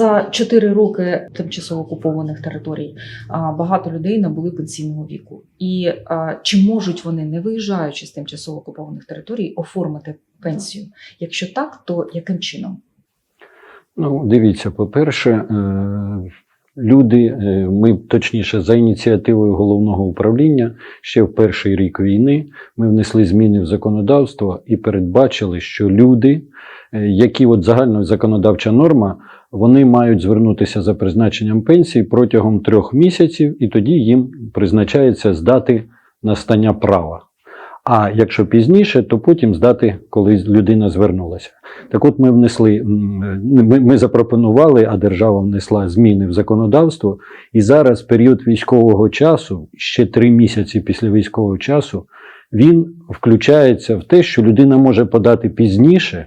За 4 роки тимчасово окупованих територій багато людей набули пенсійного віку. І чи можуть вони, не виїжджаючи з тимчасово окупованих територій, оформити пенсію? Якщо так, то яким чином? Ну, дивіться, по-перше, е, люди, е, ми точніше, за ініціативою головного управління ще в перший рік війни ми внесли зміни в законодавство і передбачили, що люди, які от загальна законодавча норма, вони мають звернутися за призначенням пенсії протягом трьох місяців, і тоді їм призначається з дати настання права. А якщо пізніше, то потім здати, коли людина звернулася. Так от ми внесли, ми, ми запропонували, а держава внесла зміни в законодавство. І зараз період військового часу, ще три місяці після військового часу, він включається в те, що людина може подати пізніше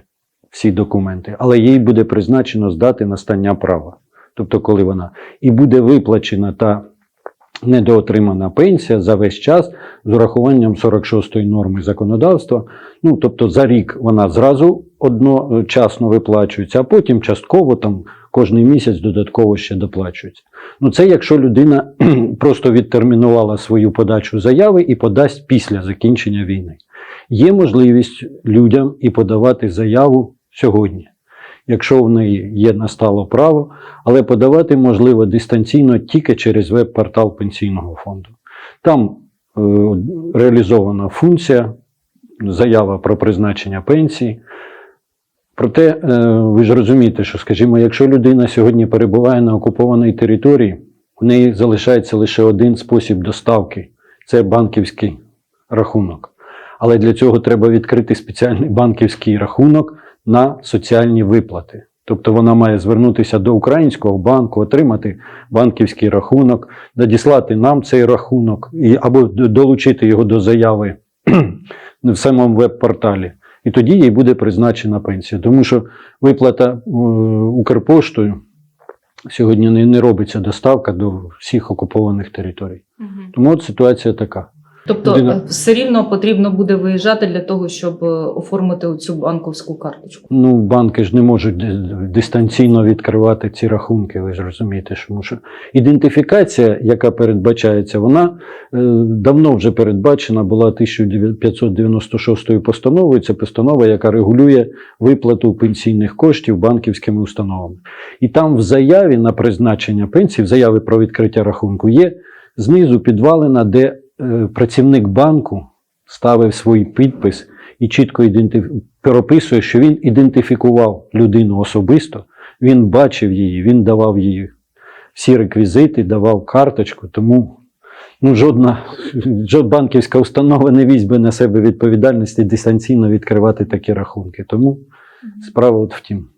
всі документи, але їй буде призначено здати настання права. Тобто, коли вона і буде виплачена та недоотримана пенсія за весь час з урахуванням 46-ї норми законодавства. Ну, тобто за рік вона зразу одночасно виплачується, а потім частково там кожний місяць додатково ще доплачується. Ну, це якщо людина просто відтермінувала свою подачу заяви і подасть після закінчення війни. Є можливість людям і подавати заяву сьогодні, якщо в неї є настало право, але подавати можливо дистанційно тільки через веб-портал пенсійного фонду. Там е, реалізована функція, заява про призначення пенсії. Проте, е, ви ж розумієте, що, скажімо, якщо людина сьогодні перебуває на окупованій території, в неї залишається лише один спосіб доставки це банківський рахунок. Але для цього треба відкрити спеціальний банківський рахунок на соціальні виплати. Тобто вона має звернутися до українського банку, отримати банківський рахунок, надіслати нам цей рахунок або долучити його до заяви в самому веб-порталі. І тоді їй буде призначена пенсія. Тому що виплата е, Укрпоштою сьогодні не, не робиться доставка до всіх окупованих територій. Тому от ситуація така. Тобто Людина- е, все рівно потрібно буде виїжджати для того, щоб е, оформити цю банковську карточку. Ну, банки ж не можуть дистанційно відкривати ці рахунки, ви ж розумієте, що, тому що ідентифікація, яка передбачається, вона е, давно вже передбачена, була 1596 постановою. Це постанова, яка регулює виплату пенсійних коштів банківськими установами. І там в заяві на призначення пенсії, в заяві про відкриття рахунку, є знизу підвалена, де працівник банку ставив свій підпис і чітко ідентиф... прописує, що він ідентифікував людину особисто, він бачив її, він давав їй всі реквізити, давав карточку, тому ну, жодна, жодна банківська установа не візьме на себе відповідальності дистанційно відкривати такі рахунки. Тому справа от в тім.